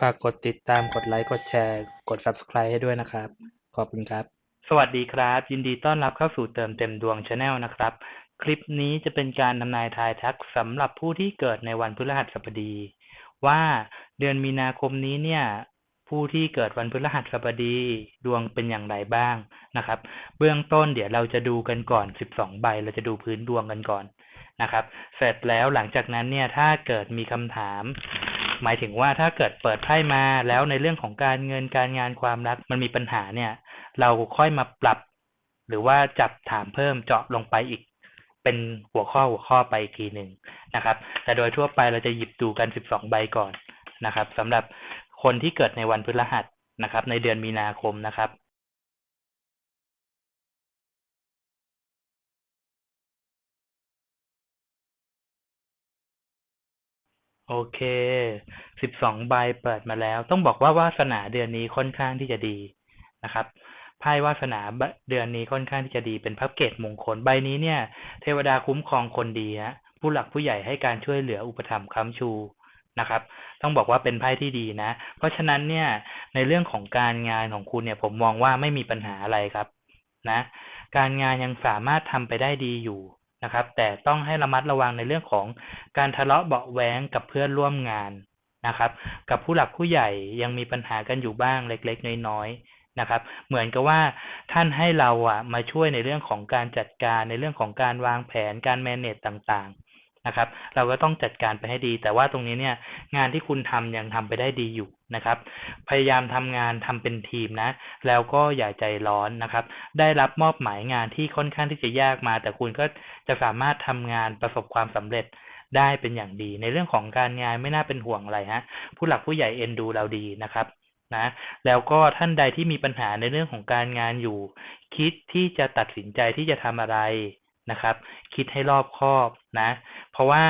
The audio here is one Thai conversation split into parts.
ฝากกดติดตามกดไลค์กดแชร์ กด Subscribe ให้ด้วยนะครับ ขอบคุณครับ สวัสดีครับ ยินดีต้อนรับเข้าสู่เติมเต็มดวงชาแนลนะครับ คลิปนี้จะเป็นการทำนายทายทักสำหรับผู้ที่เกิดในวันพฤหัสบดี ว่าเดือนมีนาคมนี้เนี่ยผู้ที่เกิดวันพฤหัสบดีดวงเป็นอย่างไรบ้างนะครับ เบื้องต้นเดี๋ยวเราจะดูกันก่อน 12 ใบ เราจะดูพื้นดวงกันก่อนนะครับ เสร็จแล้วหลังจากนั้นเนี่ยถ้าเกิดมีคำถาม หมายถึงว่าถ้าเกิดเปิดไพ่มาแล้วในเรื่องของการเงินการงานความรักมันมีปัญหาเนี่ย เราค่อยมาปรับ หรือว่าจับถามเพิ่มเจาะลงไปอีก เป็นหัวข้อหัวข้อไปอีกทีหนึ่งนะครับ แต่โดยทั่วไปเราจะหยิบดูกัน 12 ใบก่อนนะครับสำหรับคนที่เกิดในวันพฤหัสนะครับ ในเดือนมีนาคมนะครับ โอเค สิบสองใบเปิดมาแล้ว ต้องบอกว่าวาสนาเดือนนี้ค่อนข้างที่จะดีนะครับ ไพ่วาสนาเดือนนี้ค่อนข้างที่จะดี เป็นพับเกตมงคล ใบนี้เนี่ย เทวดาคุ้มครองคนดีฮะ ผู้หลักผู้ใหญ่ให้การช่วยเหลืออุปถัมภ์ค้ำชูนะครับ ต้องบอกว่าเป็นไพ่ที่ดีนะ เพราะฉะนั้นเนี่ย ในเรื่องของการงานของคุณเนี่ย ผมมองว่าไม่มีปัญหาอะไรครับ นะ การงานยังสามารถทำไปได้ดีอยู่ นะครับ แต่ต้องให้ระมัดระวังในเรื่องของการทะเลาะเบาแว้งกับเพื่อนร่วมงานนะครับ กับผู้หลักผู้ใหญ่ยังมีปัญหากันอยู่บ้างเล็ก ๆ น้อยๆนะครับ เหมือนกับว่าท่านให้เราอะมาช่วยในเรื่องของการจัดการในเรื่องของการวางแผนการแมネจต่างๆ นะครับ เราก็ต้องจัดการไปให้ดี แต่ว่าตรงนี้เนี่ย งานที่คุณทำยังทำไปได้ดีอยู่นะครับ พยายามทำงานทำเป็นทีมนะ แล้วก็อย่าใจร้อนนะครับ ได้รับมอบหมายงานที่ค่อนข้างที่จะยากมา แต่คุณก็จะสามารถทำงานประสบความสำเร็จได้เป็นอย่างดี ในเรื่องของการงานไม่น่าเป็นห่วงอะไรฮะ ผู้หลักผู้ใหญ่เอ็นดูเราดีนะครับนะแล้วก็ท่านใดที่มีปัญหาในเรื่องของการงานอยู่ คิดที่จะตัดสินใจที่จะทำอะไร นะครับ คิดให้รอบคอบนะ เพราะว่า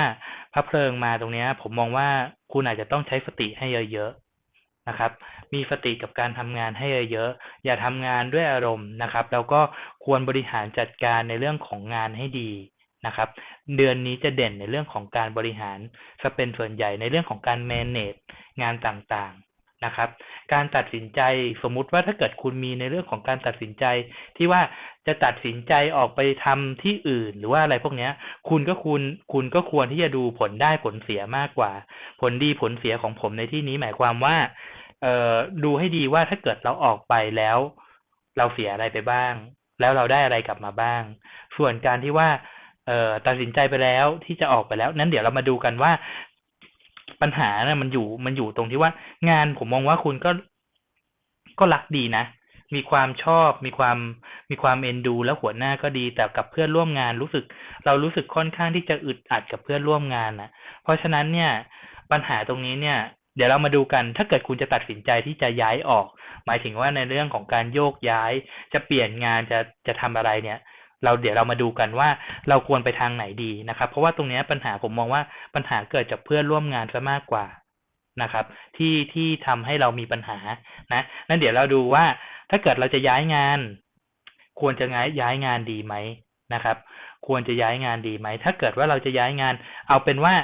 พระเพลิงมาตรงนี้ผมมองว่าคุณอาจจะต้องใช้สติให้เยอะๆนะครับ มีสติกับการทำงานให้เยอะๆอย่าทำงานด้วยอารมณ์นะครับ แล้วก็ควรบริหารจัดการในเรื่องของงานให้ดีนะครับ เดือนนี้จะเด่นในเรื่องของการบริหารจะเป็นส่วนใหญ่ในเรื่องของการ manage งานต่างๆ นะครับ การตัดสินใจสมมุติว่าถ้าเกิดคุณมีในเรื่องของการตัดสินใจ ที่ว่าจะตัดสินใจออกไปทำที่อื่น หรือว่าอะไรพวกนี้คุณก็คุณคุณก็ควรที่จะดูผลได้ผลเสียมากกว่า ผลดีผลเสียของผมในที่นี้หมายความว่า เอ่อดูให้ดีว่าถ้าเกิดเราออกไปแล้ว เราเสียอะไรไปบ้าง แล้วเราได้อะไรกลับมาบ้าง ส่วนการที่ว่าเอ่อตัดสินใจไปแล้วที่จะออกไปแล้ว นั้นเดี๋ยวเรามาดูกันว่า ปัญหานะมันอยู่มันอยู่ตรงที่ว่างานผมมองว่าคุณก็ก็รักดีนะ มีความชอบ มีความมีความเอ็นดู แล้วหัวหน้าก็ดี แต่กับเพื่อนร่วมงานรู้สึก เรารู้สึกค่อนข้างที่จะอึดอัดกับเพื่อนร่วมงานนะเพราะฉะนั้นเนี่ย ปัญหาตรงนี้เนี่ย เดี๋ยวเรามาดูกัน ถ้าเกิดคุณจะตัดสินใจที่จะย้ายออก หมายถึงว่าในเรื่องของการโยกย้าย จะเปลี่ยนงานจะจะทำอะไรเนี่ย เราเดี๋ยวเรามาดูกันว่าเราควรไปทางไหนดีนะครับ เพราะว่าตรงนี้ปัญหาผมมองว่าปัญหาเกิดจากเพื่อนร่วมงานซะมากกว่านะครับ ที่ที่ทำให้เรามีปัญหานะนั้นเดี๋ยวเราดูว่าถ้าเกิดเราจะย้ายงาน ควรจะย้ายย้ายงานดีไหมนะครับ ควรจะย้ายงานดีไหม ถ้าเกิดว่าเราจะย้ายงาน เอาเป็นว่า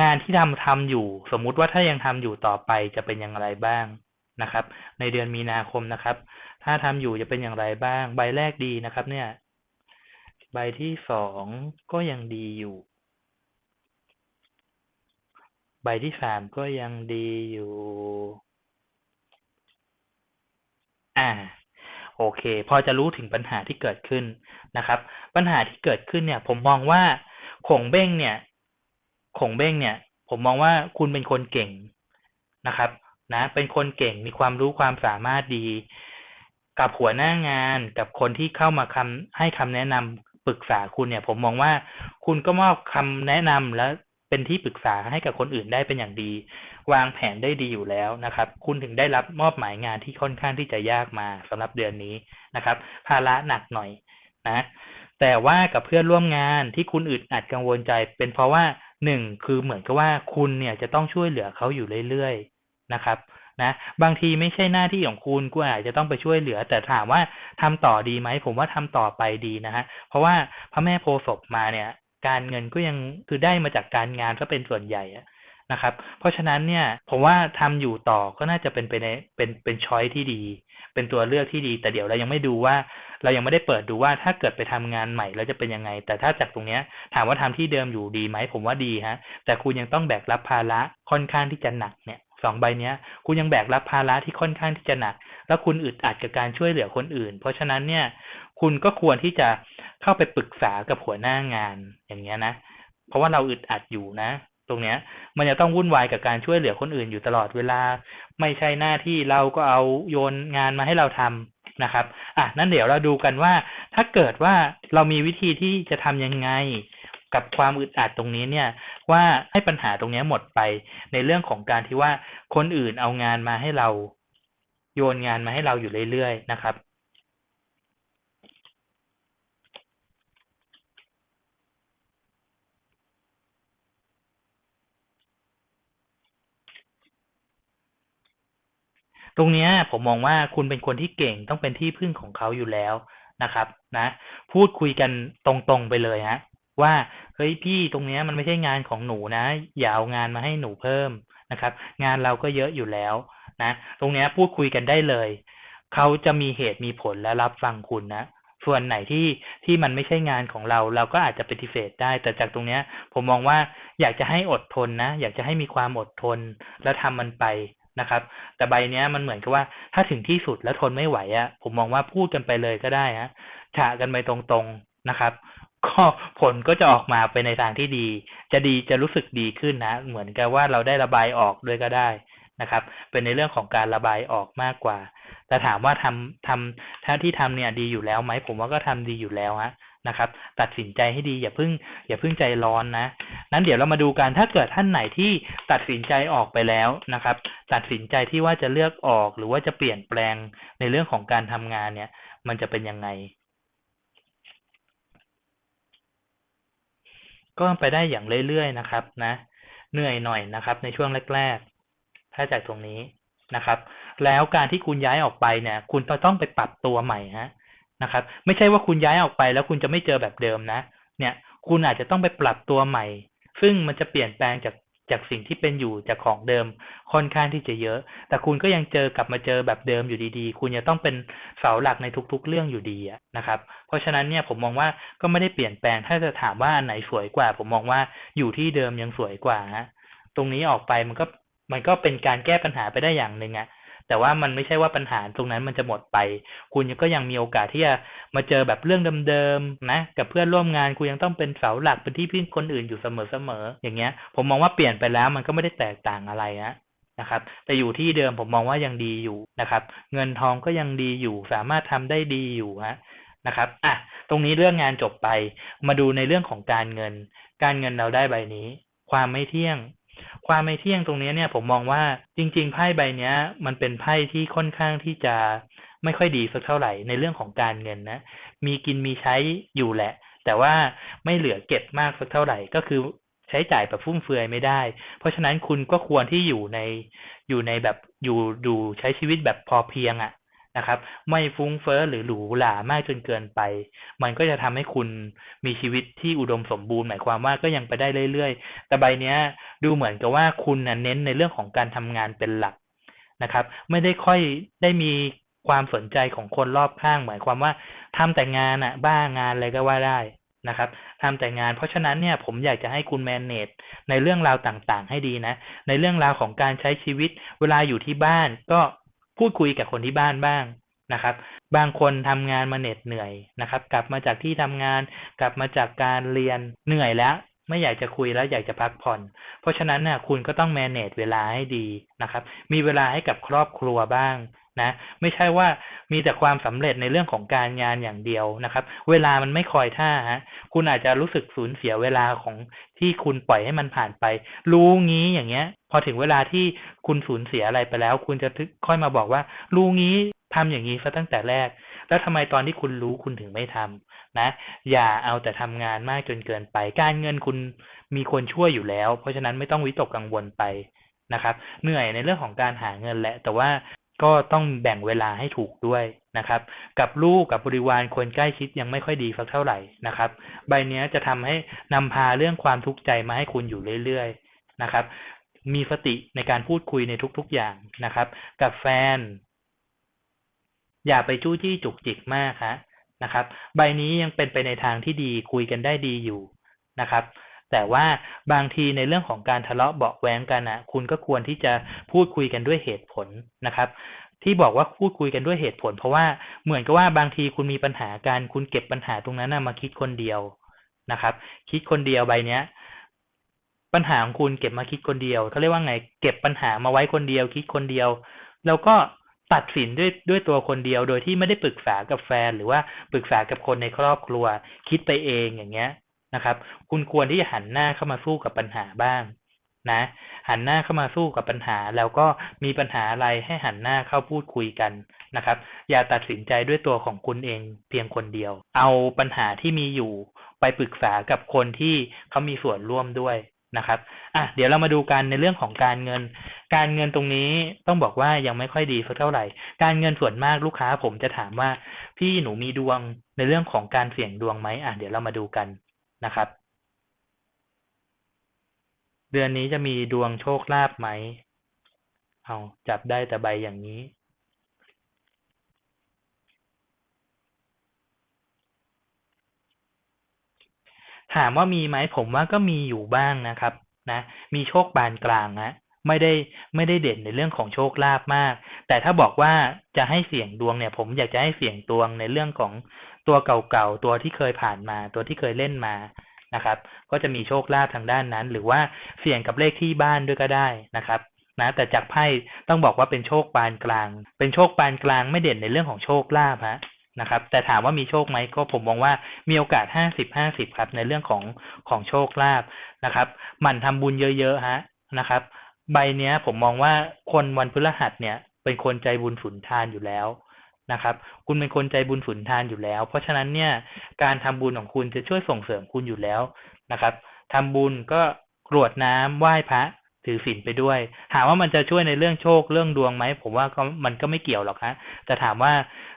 งานที่ทำทำอยู่ สมมุติว่าถ้ายังทำอยู่ต่อไปจะเป็นอย่างไรบ้างนะครับ ในเดือนมีนาคมนะครับ ถ้าทำอยู่จะเป็นอย่างไรบ้าง ใบแรกดีนะครับ เนี่ย ใบที่สองก็ยังดีอยู่ ใบที่สามก็ยังดีอยู่ อ่า โอเค พอจะรู้ถึงปัญหาที่เกิดขึ้นนะครับ ปัญหาที่เกิดขึ้นเนี่ย ผมมองว่าขงเบ้งเนี่ยขงเบ้งเนี่ย ผมมองว่าคุณเป็นคนเก่งนะครับ นะ เป็นคนเก่งมีความรู้ความสามารถดี กับหัวหน้างานกับคนที่เข้ามาคำให้คำแนะนำปรึกษาคุณเนี่ย ผมมองว่าคุณก็มอบคำแนะนำและเป็นที่ปรึกษาให้กับคนอื่นได้เป็นอย่างดี วางแผนได้ดีอยู่แล้วนะครับ คุณถึงได้รับมอบหมายงานที่ค่อนข้างที่จะยากมาสำหรับเดือนนี้นะครับ ภาระหนักหน่อยนะ แต่ว่ากับเพื่อนร่วมงานที่คุณอึดอัดกังวลใจ เป็นเพราะว่าหนึ่งคือเหมือนกับว่าคุณเนี่ยจะต้องช่วยเหลือเขาอยู่เรื่อยๆนะครับ นะบางทีไม่ใช่หน้าที่ของคุณกูอาจจะต้องไปช่วยเหลือ แต่ถามว่าทำต่อดีไหมผมว่าทำต่อไปดีนะฮะเพราะว่าพระแม่โพศพมาเนี่ย การเงินก็ยังคือได้มาจากการงานก็เป็นส่วนใหญ่นะครับ เพราะฉะนั้นเนี่ยผมว่าทำอยู่ต่อก็น่าจะเป็นไปในเป็นเป็นช้อยที่ดี เป็นตัวเลือกที่ดี แต่เดี๋ยวเรายังไม่ดูว่า เรายังไม่ได้เปิดดูว่าถ้าเกิดไปทำงานใหม่แล้วจะเป็นยังไง แต่ถ้าจากตรงเนี้ย ถามว่าทำที่เดิมอยู่ดีไหมผมว่าดีฮะ แต่คุณยังต้องแบกรับภาระค่อนข้างที่จะหนักเนี่ย สองใบเนี้ย คุณยังแบกรับภาระที่ค่อนข้างที่จะหนัก แล้วคุณอึดอัดกับการช่วยเหลือคนอื่น เพราะฉะนั้นเนี่ย คุณก็ควรที่จะเข้าไปปรึกษากับหัวหน้างานอย่างเงี้ยนะ เพราะว่าเราอึดอัดอยู่นะ ตรงเนี้ย มันจะต้องวุ่นวายกับการช่วยเหลือคนอื่นอยู่ตลอดเวลา ไม่ใช่หน้าที่เราก็เอาโยนงานมาให้เราทำนะครับ อะ นั่นเดี๋ยวเราดูกันว่า ถ้าเกิดว่าเรามีวิธีที่จะทำยังไง กับความอึดอัดตรงนี้เนี่ย ว่าให้ปัญหาตรงนี้หมดไปในเรื่องของการที่ว่าคนอื่นเอางานมาให้เราโยนงานมาให้เราอยู่เรื่อยๆนะครับตรงนี้ผมมองว่าคุณเป็นคนที่เก่งต้องเป็นที่พึ่งของเขาอยู่แล้วนะครับ นะ พูดคุยกันตรงๆไปเลยฮะ ว่าเฮ้ยพี่ตรงเนี้ยมันไม่ใช่งานของหนูนะ อย่าเอางานมาให้หนูเพิ่มนะครับ งานเราก็เยอะอยู่แล้วนะ ตรงเนี้ยพูดคุยกันได้เลย เขาจะมีเหตุมีผลและรับฟังคุณนะส่วนไหนที่ที่มันไม่ใช่งานของเรา เราก็อาจจะปฏิเสธได้ แต่จากตรงเนี้ย ผมมองว่าอยากจะให้อดทนนะ อยากจะให้มีความอดทนแล้วทำมันไปนะครับ แต่ใบเนี้ยมันเหมือนกับว่าถ้าถึงที่สุดแล้วทนไม่ไหวอะผมมองว่าพูดกันไปเลยก็ได้ฮะฉะกันไปตรงๆนะครับ ก็ผลก็จะออกมาไปในทางที่ดี จะดีจะรู้สึกดีขึ้นนะ เหมือนกับว่าเราได้ระบายออกด้วยก็ได้นะครับ เป็นในเรื่องของการระบายออกมากกว่า แต่ถามว่าทำทำถ้าที่ทำเนี่ยดีอยู่แล้วไหมผมว่าก็ทำดีอยู่แล้วฮะนะครับ ตัดสินใจให้ดีอย่าเพิ่ง อย่าเพิ่งใจร้อนนะ นั้นเดี๋ยวเรามาดูกันถ้าเกิดท่านไหนที่ตัดสินใจออกไปแล้วนะครับ ตัดสินใจที่ว่าจะเลือกออกหรือว่าจะเปลี่ยนแปลงในเรื่องของการทำงานเนี่ย มันจะเป็นยังไง ก็ไปได้อย่างเรื่อยๆนะครับนะ เหนื่อยหน่อยนะครับ ในช่วงแรกๆ ถ้าจากตรงนี้นะครับ แล้วการที่คุณย้ายออกไปเนี่ย คุณต้องไปปรับตัวใหม่ฮะนะครับ ไม่ใช่ว่าคุณย้ายออกไปแล้วคุณจะไม่เจอแบบเดิมนะ เนี่ย คุณอาจจะต้องไปปรับตัวใหม่ ซึ่งมันจะเปลี่ยนแปลงจาก จากสิ่งที่เป็นอยู่จากของเดิมค่อนข้างที่จะเยอะ แต่คุณก็ยังเจอกลับมาเจอแบบเดิมอยู่ดีๆ คุณจะต้องเป็นเสาหลักในทุกๆ เรื่องอยู่ดีนะครับ เพราะฉะนั้นเนี่ยผมมองว่าก็ไม่ได้เปลี่ยนแปลงถ้าจะถามว่าอันไหนสวยกว่า ผมมองว่าอยู่ที่เดิมยังสวยกว่าฮะตรงนี้ออกไปมันก็มันก็เป็นการแก้ปัญหาไปได้อย่างหนึ่งอะ แต่ว่ามันไม่ใช่ว่าปัญหาตรงนั้นมันจะหมดไป คุณก็ยังมีโอกาสที่จะมาเจอแบบเรื่องเดิมๆนะ กับเพื่อนร่วมงานคุณยังต้องเป็นเสาหลักเป็นที่พึ่งคนอื่นอยู่เสมอๆอย่างเงี้ย ผมมองว่าเปลี่ยนไปแล้วมันก็ไม่ได้แตกต่างอะไรนะนะครับแต่อยู่ที่เดิมผมมองว่ายังดีอยู่นะครับ เงินทองก็ยังดีอยู่ สามารถทำได้ดีอยู่ฮะนะครับอะตรงนี้เรื่องงานจบไป มาดูในเรื่องของการเงิน การเงินเราได้ใบนี้ ความไม่เที่ยง ความไม่เที่ยงตรงนี้เนี่ยผมมองว่าจริง ๆ ไพ่ใบเนี้ย มันเป็นไพ่ที่ค่อนข้างที่จะไม่ค่อยดีสักเท่าไหร่ในเรื่องของการเงินนะ มีกินมีใช้อยู่แหละ แต่ว่าไม่เหลือเก็บมากสักเท่าไหร่ก็คือใช้จ่ายแบบฟุ่มเฟือยไม่ได้ เพราะฉะนั้นคุณก็ควรที่อยู่ในอยู่ในแบบอยู่ดูใช้ชีวิตแบบพอเพียงอะ นะครับ ไม่ฟุ้งเฟ้อหรือหรูหรามากจนเกินไป มันก็จะทำให้คุณมีชีวิตที่อุดมสมบูรณ์หมายความว่าก็ยังไปได้เรื่อยๆ แต่ใบเนี้ยดูเหมือนกับว่าคุณนะเน้นในเรื่องของการทำงานเป็นหลักนะครับ ไม่ได้ค่อยได้มีความสนใจของคนรอบข้างหมายความว่าทำแต่งานอะบ้างานอะไรก็ว่าได้นะครับทำแต่งานเพราะฉะนั้นเนี่ยผมอยากจะให้คุณแมネจในเรื่องราวต่างๆ ให้ดีนะ ในเรื่องราวของการใช้ชีวิต เวลาอยู่ที่บ้านก็ พูดคุยกับคนที่บ้านบ้างนะครับ บางคนทำงานมาเหน็ดเหนื่อยนะครับ กลับมาจากที่ทำงาน กลับมาจากการเรียนเหนื่อยแล้วไม่อยากจะคุยแล้วอยากจะพักผ่อน เพราะฉะนั้นน่ะคุณก็ต้องแมネจเวลาให้ดีนะครับ มีเวลาให้กับครอบครัวบ้าง นะไม่ใช่ว่ามีแต่ความสำเร็จในเรื่องของการงานอย่างเดียวนะครับ เวลามันไม่คอยท่าฮะคุณอาจจะรู้สึกสูญเสียเวลาของที่คุณปล่อยให้มันผ่านไป รู้งี้อย่างเงี้ย พอถึงเวลาที่คุณสูญเสียอะไรไปแล้ว คุณจะค่อยมาบอกว่า รู้งี้ทำอย่างนี้ซะตั้งแต่แรก แล้วทำไมตอนที่คุณรู้คุณถึงไม่ทำนะ อย่าเอาแต่ทำงานมากจนเกินไป การเงินคุณมีคนช่วยอยู่แล้ว เพราะฉะนั้นไม่ต้องวิตกกังวลไปนะครับ เหนื่อยในเรื่องของการหาเงินแหละ แต่ว่า ก็ต้องแบ่งเวลาให้ถูกด้วยนะครับ กับลูกกับบริวารคนใกล้ชิดยังไม่ค่อยดีสักเท่าไหร่นะครับ ใบเนี้ยจะทำให้นำพาเรื่องความทุกข์ใจมาให้คุณอยู่เรื่อยๆนะครับ มีสติในการพูดคุยในทุกๆอย่างนะครับ กับแฟน อย่าไปจู้จี้จุกจิกมากฮะนะครับ ใบนี้ยังเป็นไปในทางที่ดีคุยกันได้ดีอยู่นะครับ แต่ว่าบางทีในเรื่องของการทะเลาะเบาะแวงกันนะคุณก็ควรที่จะพูดคุยกันด้วยเหตุผลนะครับที่บอกว่าพูดคุยกันด้วยเหตุผล เพราะว่าเหมือนกับว่าบางทีคุณมีปัญหาการคุณเก็บปัญหาตรงนั้นนะมาคิดคนเดียวนะครับ คิดคนเดียวใบเนี้ย ปัญหาของคุณเก็บมาคิดคนเดียวเขาเรียกว่าไง เก็บปัญหามาไว้คนเดียว คิดคนเดียว แล้วก็ตัดสินด้วยด้วยตัวคนเดียว โดยที่ไม่ได้ปรึกษากับแฟน หรือว่าปรึกษากับคนในครอบครัว คิดไปเองอย่างเงี้ย นะครับ คุณควรที่จะหันหน้าเข้ามาสู้กับปัญหาบ้างนะ หันหน้าเข้ามาสู้กับปัญหา แล้วก็มีปัญหาอะไรให้หันหน้าเข้าพูดคุยกันนะครับ อย่าตัดสินใจด้วยตัวของคุณเองเพียงคนเดียว เอาปัญหาที่มีอยู่ไปปรึกษากับคนที่เขามีส่วนร่วมด้วยนะครับ อะ เดี๋ยวเรามาดูกันในเรื่องของการเงิน การเงินตรงนี้ต้องบอกว่ายังไม่ค่อยดีสักเท่าไหร่ การเงินส่วนมากลูกค้าผมจะถามว่า พี่หนูมีดวงในเรื่องของการเสี่ยงดวงไหมอะ เดี๋ยวเรามาดูกัน นะครับ เดือนนี้จะมีดวงโชคลาภไหม เอาจับได้แต่ใบอย่างนี้ ถามว่ามีไหมผมว่าก็มีอยู่บ้างนะครับ นะ มีโชคบานกลางนะไม่ได้ไม่ได้เด่นในเรื่องของโชคลาภมาก แต่ถ้าบอกว่าจะให้เสี่ยงดวงเนี่ย ผมอยากจะให้เสี่ยงดวงในเรื่องของ ตัวเก่าๆ ตัวที่เคยผ่านมา ตัวที่เคยเล่นมานะครับ ก็จะมีโชคลาภทางด้านนั้น หรือว่าเสี่ยงกับเลขที่บ้านด้วยก็ได้นะครับนะแต่จากไพ่ต้องบอกว่าเป็นโชคปานกลาง เป็นโชคปานกลางไม่เด่นในเรื่องของโชคลาภฮะนะครับ แต่ถามว่ามีโชคไหมก็ผมมองว่ามีโอกาสห้าสิบห้าสิบครับ ในเรื่องของของโชคลาภนะครับหมั่นทำบุญเยอะๆฮะนะครับ ใบเนี้ยผมมองว่าคนวันพฤหัสเนี่ย เป็นคนใจบุญสุนทานอยู่แล้ว นะครับ คุณเป็นคนใจบุญสุนทานอยู่แล้ว เพราะฉะนั้นเนี่ยการทำบุญของคุณจะช่วยส่งเสริมคุณอยู่แล้วนะครับทำบุญก็กรวดน้ำไหว้พระถือศีลไปด้วย ถามว่ามันจะช่วยในเรื่องโชคเรื่องดวงไหมผมว่าก็มันก็ไม่เกี่ยวหรอกฮะแต่ถามว่า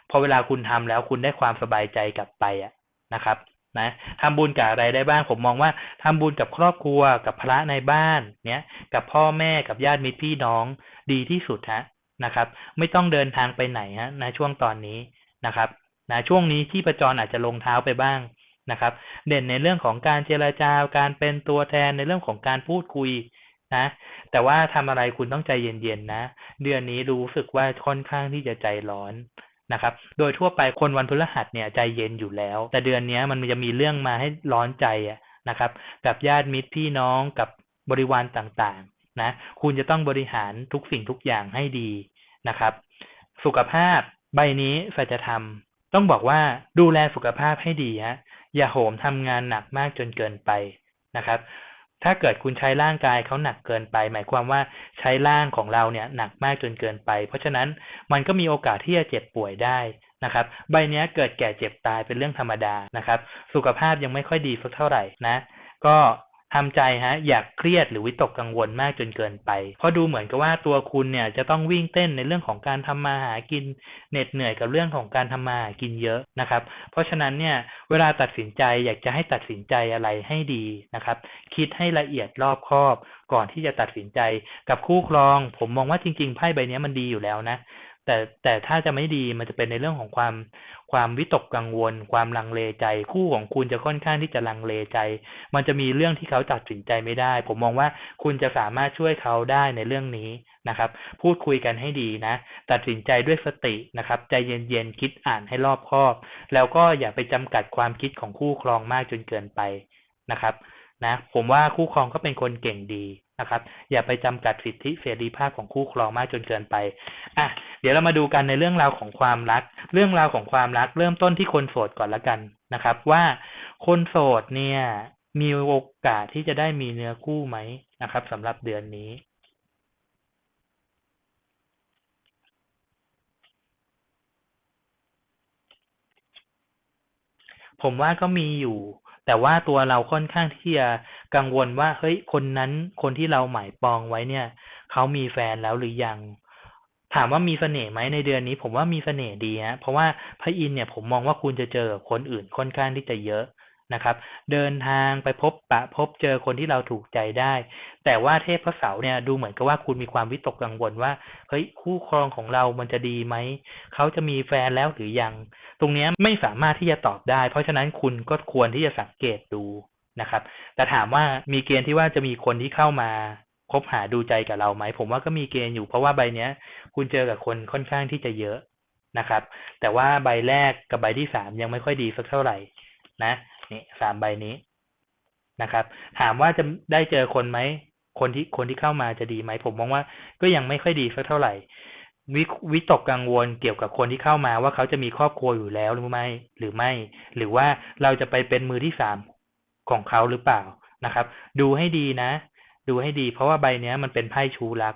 พอเวลาคุณทำแล้วคุณได้ความสบายใจกลับไปอะนะครับ นะทำบุญกับอะไรได้บ้าง ผมมองว่าทำบุญกับครอบครัวกับพระในบ้านเนี้ยกับพ่อแม่กับญาติมิตรพี่น้องดีที่สุดฮะ นะครับ ไม่ต้องเดินทางไปไหนฮะในช่วงตอนนี้นะครับนะช่วงนี้ที่ประจรอาจจะลงเท้าไปบ้างนะครับ เด่นในเรื่องของการเจรจาการเป็นตัวแทนในเรื่องของการพูดคุยนะ แต่ว่าทำอะไรคุณต้องใจเย็นๆนะ เดือนนี้รู้สึกว่าค่อนข้างที่จะใจร้อนนะครับ โดยทั่วไปคนวันพฤหัสเนี่ยใจเย็นอยู่แล้ว แต่เดือนนี้มันจะมีเรื่องมาให้ร้อนใจนะครับ กับญาติมิตรพี่น้องกับบริวารต่างๆ นะคุณจะต้องบริหารทุกสิ่งทุกอย่างให้ดีนะครับ สุขภาพใบนี้สัจธรรม ต้องบอกว่าดูแลสุขภาพให้ดีฮะอย่าโหมทำงานหนักมากจนเกินไปนะครับ ถ้าเกิดคุณใช้ร่างกายเขาหนักเกินไป หมายความว่าใช้ร่างของเราเนี่ยหนักมากจนเกินไป เพราะฉะนั้นมันก็มีโอกาสที่จะเจ็บป่วยได้นะครับ ใบนี้เกิดแก่เจ็บตายเป็นเรื่องธรรมดานะครับ สุขภาพยังไม่ค่อยดีสักเท่าไหร่นะ ก็ ทำใจฮะ อยากเครียดหรือวิตกกังวลมากจนเกินไป เพราะดูเหมือนกับว่าตัวคุณเนี่ยจะต้องวิ่งเต้นในเรื่องของการทำมาหากินเหน็ดเหนื่อยกับเรื่องของการทำมาหากินเยอะนะครับ เพราะฉะนั้นเนี่ยเวลาตัดสินใจอยากจะให้ตัดสินใจอะไรให้ดีนะครับ คิดให้ละเอียดรอบคอบ ก่อนที่จะตัดสินใจกับคู่ครอง ผมมองว่าจริงๆไพ่ใบนี้มันดีอยู่แล้วนะ แต่แต่ถ้าจะไม่ดีมันจะเป็นในเรื่องของความความวิตกกังวล ความลังเลใจ คู่ของคุณจะค่อนข้างที่จะลังเลใจ มันจะมีเรื่องที่เขาตัดสินใจไม่ได้ ผมมองว่าคุณจะสามารถช่วยเขาได้ในเรื่องนี้นะครับ พูดคุยกันให้ดีนะ ตัดสินใจด้วยสตินะครับ ใจเย็นๆคิดอ่านให้รอบคอบ แล้วก็อย่าไปจำกัดความคิดของคู่ครองมากจนเกินไปนะครับนะผมว่าคู่ครองก็เป็นคนเก่งดี นะครับ อย่าไปจำกัดสิทธิเสรีภาพของคู่ครองมากจนเกินไปอะเดี๋ยวเรามาดูกันในเรื่องราวของความรัก เรื่องราวของความรัก เริ่มต้นที่คนโสดก่อนละกันนะครับ ว่าคนโสดเนี่ยมีโอกาสที่จะได้มีเนื้อคู่ไหมนะครับสำหรับเดือนนี้ผมว่าก็มีอยู่ แต่ว่าตัวเราค่อนข้างที่จะ กังวลว่าเฮ้ยคนนั้นคนที่เราหมายปองไว้เนี่ยเขามีแฟนแล้วหรือยัง ถามว่ามีเสน่ห์ไหมในเดือนนี้ ผมว่ามีเสน่ห์ดีฮะเพราะว่าพระอินเนี่ยผมมองว่าคุณจะเจอคนอื่นค่อนข้างที่จะเยอะนะครับ เดินทางไปพบปะพบเจอคนที่เราถูกใจได้ แต่ว่าเทพพระเสาร์เนี่ยดูเหมือนกับว่าคุณมีความวิตกกังวลว่าเฮ้ยคู่ครองของเรามันจะดีไหมเขาจะมีแฟนแล้วหรือยัง ตรงนี้ไม่สามารถที่จะตอบได้ เพราะฉะนั้นคุณก็ควรที่จะสังเกตดู นะครับ แต่ถามว่ามีเกณฑ์ที่ว่าจะมีคนที่เข้ามาคบหาดูใจกับเราไหม ผมว่าก็มีเกณฑ์อยู่เพราะว่าใบเนี้ย คุณเจอกับคนค่อนข้างที่จะเยอะนะครับ แต่ว่าใบแรกกับใบที่สามยังไม่ค่อยดีสักเท่าไหร่ นะนี่สามใบนี้นะครับ ถามว่าจะได้เจอคนไหมคนที่คนที่เข้ามาจะดีไหม ผมมองว่าก็ยังไม่ค่อยดีสักเท่าไหร่วิวิตกกังวลเกี่ยวกับคนที่เข้ามาว่าเขาจะมีครอบครัวอยู่แล้วหรือไม่หรือไม่ หรือว่าเราจะไปเป็นมือที่สาม ของเขาหรือเปล่านะครับ ดูให้ดีนะ ดูให้ดี เพราะว่าใบเนี้ยมันเป็นไพ่ชูรัก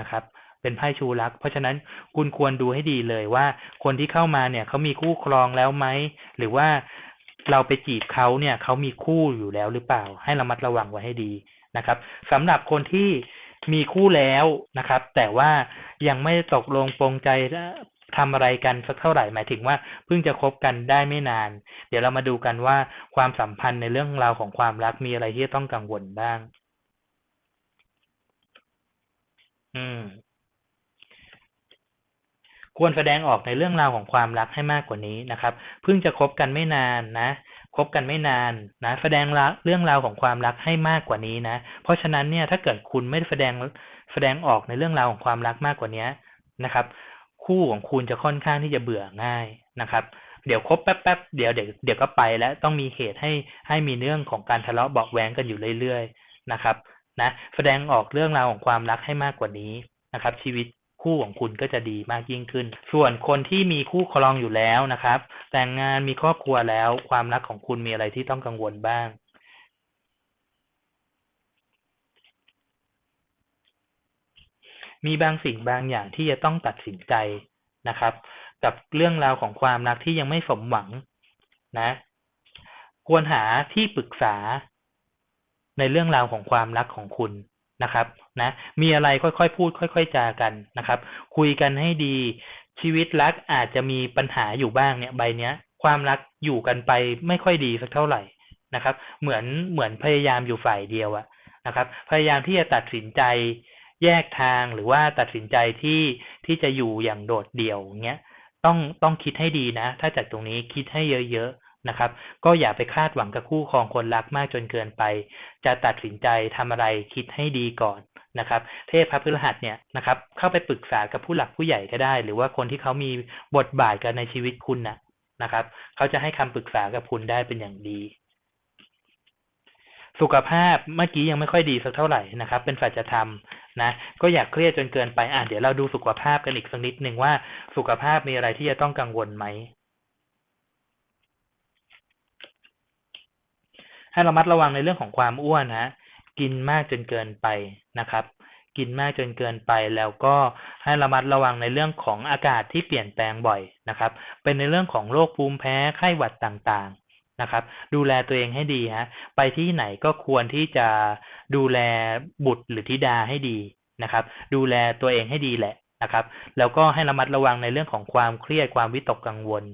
นะครับ เป็นไพ่ชูรัก เพราะฉะนั้นคุณควรดูให้ดีเลยว่า คนที่เข้ามาเนี่ยเขามีคู่ครองแล้วไหมหรือว่าเราไปจีบเขาเนี่ยเขามีคู่อยู่แล้วหรือเปล่า ให้ระมัดระวังไว้ให้ดีนะครับสำหรับคนที่มีคู่แล้วนะครับ แต่ว่ายังไม่ตกลงปรงใจ ทำอะไรกันสักเท่าไหร่หมายถึงว่าเพิ่งจะคบกันได้ไม่นาน เดี๋ยวเรามาดูกันว่าความสัมพันธ์ในเรื่องราวของความรักมีอะไรที่ต้องกังวลบ้าง อืม ควรแสดงออกในเรื่องราวของความรักให้มากกว่านี้นะครับ เพิ่งจะคบกันไม่นานนะคบกันไม่นานนะแสดงเรื่องราวของความรักให้มากกว่านี้นะ เพราะฉะนั้นเนี่ยถ้าเกิดคุณไม่แสดงแสดงออกในเรื่องราวของความรักมากกว่านี้นะครับ คู่ของคุณจะค่อนข้างที่จะเบื่อง่ายนะครับ เดี๋ยวคบแป๊บๆเดี๋ยวเดี๋ยวเดี๋ยวก็ไปแล้วต้องมีเหตุให้ให้มีเรื่องของการทะเลาะเบาะแว้งกันอยู่เรื่อยๆนะครับนะแสดงออกเรื่องราวของความรักให้มากกว่านี้นะครับ ชีวิตคู่ของคุณก็จะดีมากยิ่งขึ้น ส่วนคนที่มีคู่ครองอยู่แล้วนะครับ แต่งงานมีครอบครัวแล้ว ความรักของคุณมีอะไรที่ต้องกังวลบ้างมีบางสิ่งบางอย่างที่จะต้องตัดสินใจ นะครับ กับเรื่องราวของความรักที่ยังไม่สมหวังนะ ควรหาที่ปรึกษาในเรื่องราวของความรักของคุณนะครับ นะ มีอะไรค่อยๆพูด ค่อย ๆจากันนะครับ คุยกันให้ดีชีวิตรักอาจจะมีปัญหาอยู่บ้างเนี่ยใบเนี้ย ความรักอยู่กันไปไม่ค่อยดีสักเท่าไหร่นะครับ เหมือนเหมือนพยายามอยู่ฝ่ายเดียวอะนะครับ พยายามที่จะตัดสินใจ แยกทางหรือว่าตัดสินใจที่ที่จะอยู่อย่างโดดเดี่ยวเงี้ยต้องต้องคิดให้ดีนะ ถ้าจากตรงนี้คิดให้เยอะๆนะครับ ก็อย่าไปคาดหวังกับคู่ครองคนรักมากจนเกินไป จะตัดสินใจทำอะไรคิดให้ดีก่อนนะครับ เทพพระพฤหัสเนี่ยนะครับ เข้าไปปรึกษากับผู้หลักผู้ใหญ่ก็ได้ หรือว่าคนที่เขามีบทบาทกันในชีวิตคุณนะนะครับ เขาจะให้คำปรึกษากับคุณได้เป็นอย่างดีสุขภาพเมื่อกี้ยังไม่ค่อยดีสักเท่าไหร่นะครับ เป็นฝ่ายจะทำ นะก็อยากเครียดจนเกินไปอะเดี๋ยวเราดูสุขภาพกันอีกสักนิดหนึ่งว่าสุขภาพมีอะไรที่จะต้องกังวลไหมให้ระมัดระวังในเรื่องของความอ้วนนะกินมากจนเกินไปนะครับ กินมากจนเกินไปแล้วก็ให้ระมัดระวังในเรื่องของอากาศที่เปลี่ยนแปลงบ่อยนะครับ เป็นในเรื่องของโรคภูมิแพ้ไข้หวัดต่างๆ นะครับ ดูแลตัวเองให้ดีฮะไปที่ไหนก็ควรที่จะดูแลบุตรหรือธิดาให้ดีนะครับ ดูแลตัวเองให้ดีแหละนะครับ แล้วก็ให้ระมัดระวังในเรื่องของความเครียดความวิตกกังวล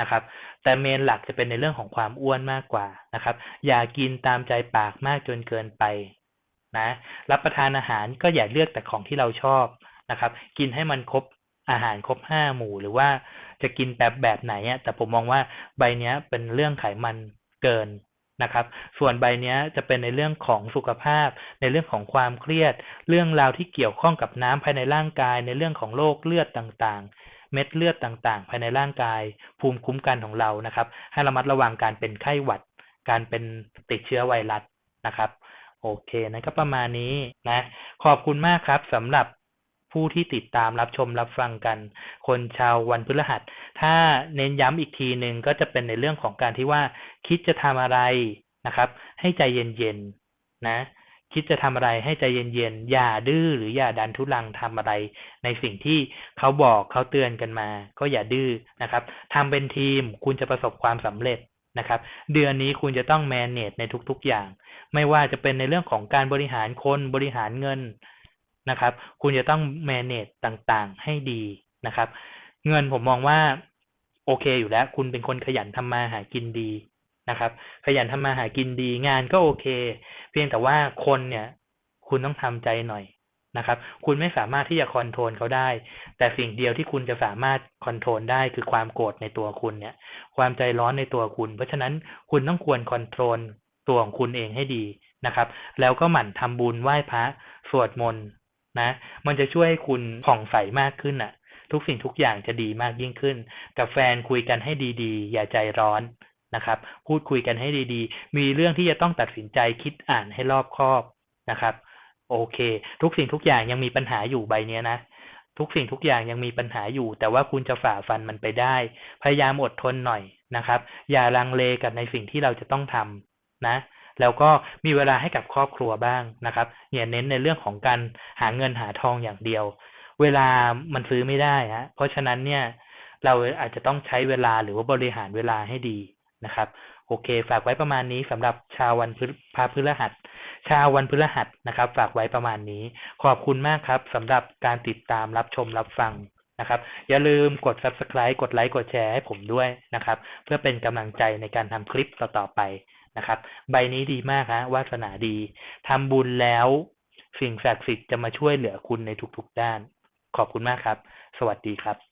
นะครับ แต่เมนหลักจะเป็นในเรื่องของความอ้วนมากกว่านะครับ อย่ากินตามใจปากมากจนเกินไปนะ รับประทานอาหารก็อย่าเลือกแต่ของที่เราชอบนะครับ กินให้มันครบ อาหารครบห้าหมู่หรือว่าจะกินแบบแบบไหนอะแต่ผมมองว่าใบเนี้ยเป็นเรื่องไขมันเกินนะครับ ส่วนใบเนี้ยจะเป็นในเรื่องของสุขภาพ ในเรื่องของความเครียด เรื่องราวที่เกี่ยวข้องกับน้ำภายในร่างกาย ในเรื่องของโรคเลือดต่างๆ เม็ดเลือดต่างๆ ภายในร่างกาย ภูมิคุ้มกันของเรานะครับ ให้ระมัดระวังการเป็นไข้หวัด การเป็นติดเชื้อไวรัสนะครับ โอเคนะก็ประมาณนี้นะ ขอบคุณมากครับสำหรับ ผู้ที่ติดตามรับชมรับฟังกัน คนชาววันพฤหัส ถ้าเน้นย้ำอีกทีหนึ่งก็จะเป็นในเรื่องของการที่ว่าคิดจะทำอะไรนะครับ ให้ใจเย็นๆนะ คิดจะทำอะไรให้ใจเย็นๆอย่าดื้อหรืออย่าดันทุลังทำอะไร ในสิ่งที่เขาบอกเขาเตือนกันมา ก็อย่าดื้อนะครับทำเป็นทีมคุณจะประสบความสำเร็จนะครับ เดือนนี้คุณจะต้อง manage ในทุกๆอย่าง ไม่ว่าจะเป็นในเรื่องของการบริหารคนบริหารเงิน นะครับ คุณจะต้อง manage ต่างๆ ให้ดีนะครับ เงินผมมองว่าโอเคอยู่แล้ว คุณเป็นคนขยันทำมาหากินดีนะครับ ขยันทำมาหากินดีงานก็โอเค เพียงแต่ว่าคนเนี่ย คุณต้องทำใจหน่อยนะครับ คุณไม่สามารถที่จะคอนโทรลเขาได้ แต่สิ่งเดียวที่คุณจะสามารถคอนโทรลได้คือความโกรธในตัวคุณเนี่ย ความใจร้อนในตัวคุณ เพราะฉะนั้นคุณต้องควรคอนโทรลตัวของคุณเองให้ดีนะครับ แล้วก็หมั่นทำบุญไหว้พระสวดมนต์ นะ มันจะช่วยให้คุณผ่องใสมากขึ้นอะ ทุกสิ่งทุกอย่างจะดีมากยิ่งขึ้น กับแฟนคุยกันให้ดีๆ อย่าใจร้อนนะครับ พูดคุยกันให้ดีๆ มีเรื่องที่จะต้องตัดสินใจคิดอ่านให้รอบคอบนะครับ โอเค ทุกสิ่งทุกอย่างยังมีปัญหาอยู่ใบเนี้ยนะทุกสิ่งทุกอย่างยังมีปัญหาอยู่ แต่ว่าคุณจะฝ่าฟันมันไปได้ พยายามอดทนหน่อยนะครับ อย่าลังเลกับในสิ่งที่เราจะต้องทำนะ แล้วก็มีเวลาให้กับครอบครัวบ้างนะครับอย่าเน้นในเรื่องของการหาเงินหาทองอย่างเดียว เวลามันซื้อไม่ได้ฮะเพราะฉะนั้นเนี่ยเราอาจจะต้องใช้เวลาหรือว่าบริหารเวลาให้ดีนะครับ โอเค ฝากไว้ประมาณนี้สำหรับชาววันพฤพาพฤหัสชาววันพฤหัสนะครับ ฝากไว้ประมาณนี้ ขอบคุณมากครับสำหรับการติดตามรับชมรับฟังนะครับ อย่าลืมกด subscribe กดไลค์กดแชร์ให้ผมด้วยนะครับ เพื่อเป็นกำลังใจในการทำคลิปต่อๆไป นะครับ ใบนี้ดีมากฮะวาสนาดีทำบุญแล้วสิ่งศักดิ์สิทธิ์จะมาช่วยเหลือคุณในทุกๆด้าน ขอบคุณมากครับ สวัสดีครับ